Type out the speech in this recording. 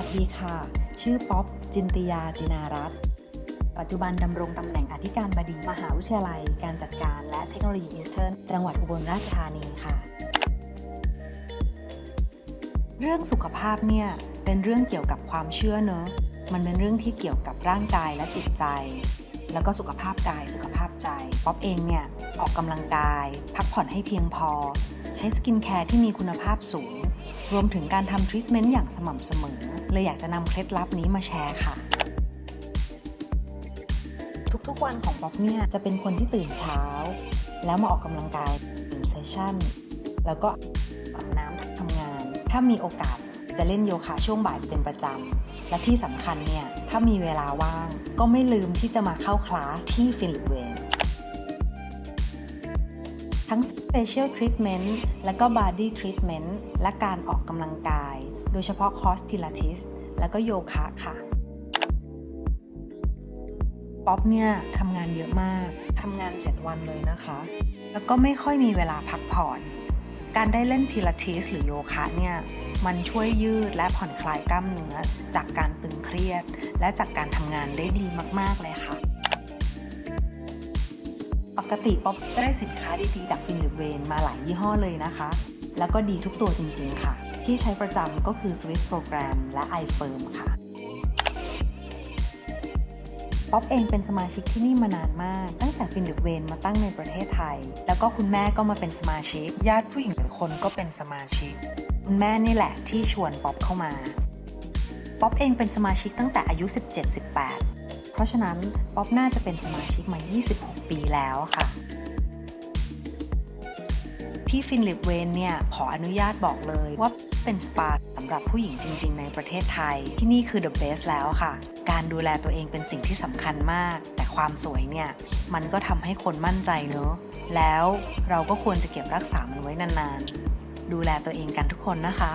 วัสดีค่ะ ชื่อป๊อปจินตยาจินารัตน์ปัจจุบันดำรงตำแหน่งอธิการบดีมหาวิทยาลัย การจัดการและเทคโนโลยีอีสเทิร์นจังหวัดอุบลราชธานีค่ะ เรื่องสุขภาพเนี่ยเป็นเรื่องเกี่ยวกับความเชื่อเนอะมันเป็นเรื่องที่เกี่ยวกับร่างกายและจิตใจ แล้วก็สุขภาพกายสุขภาพใจ ป๊อปเองเนี่ยออกกำลังกาย พักผ่อนให้เพียงพอ ใช้สกินแคร์ที่มีคุณภาพสูง รวมถึงการทำทรีทเมนต์อย่างสม่ำเสมอ เลยอยากจะนำเคล็ดลับนี้มาแชร์ค่ะ ทุกๆวันของป๊อปเนี่ยจะเป็นคนที่ตื่นเช้า แล้วมาออกกำลังกายหนึ่งเซสชั่น แล้วก็อาบน้ำทำงาน ถ้ามีโอกาสจะเล่นโยคะช่วงบ่ายเป็นประจำ และที่สำคัญเนี่ย ถ้ามีเวลาว่าง ก็ไม่ลืมที่จะมาเข้าคลาสที่ฟิลิปเวนทั้ง Facial Treatment และก็ Body Treatment และการออกกำลังกาย โดยเฉพาะคอร์สพิลาทิสและก็โยคะค่ะป๊อปเนี่ยทำงานเยอะมากทำงาน 7 วันเลยนะคะ แล้วก็ไม่ค่อยมีเวลาพักผ่อน การได้เล่นพิลาทิสหรือโยคะเนี่ยมันช่วยยืดและผ่อนคลายกล้ามเนื้อจากการตึงเครียด และจากการทำงานได้ดีมาก ๆ เลยค่ะ ปกติป๊อปได้สินค้าดีๆ จากฟินลิปเวนมาหลายยี่ห้อเลยนะคะ แล้วก็ดีทุกตัวจริงๆค่ะ ที่ใช้ประจำก็คือ Swiss Program และ iFirm ค่ะป๊อปเองเป็นสมาชิกที่นี่มานานมาก ตั้งแต่ฟินลิปเวนมาตั้งในประเทศไทย แล้วก็คุณแม่ก็มาเป็นสมาชิก ญาติผู้หญิงหลายคนก็เป็นสมาชิก คุณแม่นี่แหละที่ชวนป๊อปเข้ามา ป๊อปเองเป็นสมาชิกตั้งแต่อายุ 17-18 เพราะฉะนั้นป๊อปน่าจะเป็นสมาชิกมา 26 ปีแล้วค่ะ ที่ฟินลิปเวนเนี่ยขออนุญาตบอกเลยว่าเป็นสปาสำหรับผู้หญิงจริง ๆ ในประเทศไทย ที่นี่คือ the best แล้วค่ะ การดูแลตัวเองเป็นสิ่งที่สำคัญมาก แต่ความสวยเนี่ย มันก็ทำให้คนมั่นใจเนอะแล้วเราก็ควรจะเก็บรักษามันไว้นานๆ ดูแลตัวเองกันทุกคนนะคะ